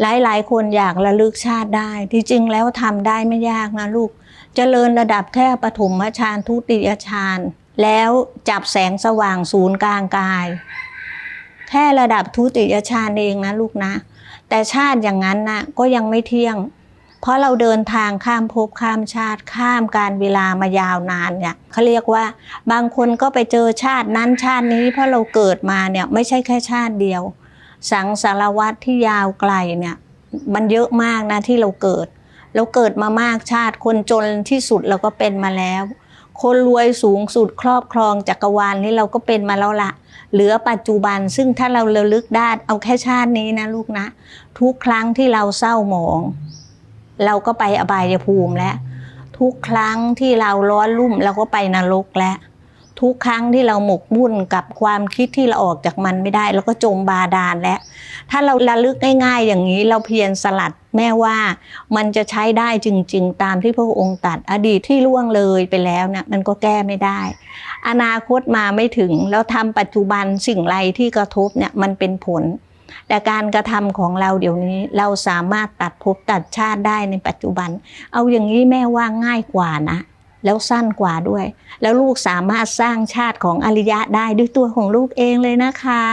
หลายๆ คนอยากระลึกชาติได้ ที่จริงแล้วทำได้ไม่ยากนะลูกเจริญระดับแค่ปฐมฌานทุติยฌานแล้วจับแสงสว่างศูนย์กลางกาย แค่ระดับทุติยฌานเองนะลูกนะ แต่ชาติอย่างนั้นนะก็ยังไม่เที่ยง เพราะเราเดินทางข้ามภพข้ามชาติข้ามการเวลามายาวนานเนี่ยเขาเรียกว่า บางคนก็ไปเจอชาตินั้นชาตินี้เพราะเราเกิดมาเนี่ยไม่ใช่แค่ชาติเดียว สังสารวัตรที่ยาวไกลเนี่ยมันเยอะมากนะที่เราเกิด เราเกิดมามากชาติคนจนที่สุดเราก็เป็นมาแล้ว คนรวยสูงสุดครอบครองจักรวาลนี้เราก็เป็นมาแล้วละเหลือปัจจุบันซึ่งถ้าเราระลึกได้เอาแค่ชาตินี้นะลูกนะ ทุกครั้งที่เราเศร้าหมอง เราก็ไปอบายภูมิแล้ว ทุกครั้งที่เราร้อนรุ่มเราก็ไปนรกแล้ว ทุกครั้งที่เราหมกมุ่นกับความคิดที่เราออกจากมันไม่ได้เราก็จมบาดาลแล้วถ้าเราระลึกง่ายๆ อย่างนี้เราเพียรสลัดแม่ว่ามันจะใช้ได้จริง ๆ ตามที่พระองค์ตัดอดีตที่ล่วงเลยไปแล้วเนี่ยมันก็แก้ไม่ได้ อนาคตมาไม่ถึงแล้วทำปัจจุบันสิ่งไรที่กระทบเนี่ยมันเป็นผล แต่การกระทำของเราเดี๋ยวนี้เราสามารถตัดภพตัดชาติได้ในปัจจุบัน เอาอย่างนี้แม่ว่าง่ายกว่านะ แล้วสั้นกว่าด้วย แล้วลูกสามารถสร้างชาติของอริยะได้ด้วยตัวของลูกเองเลยนะคะ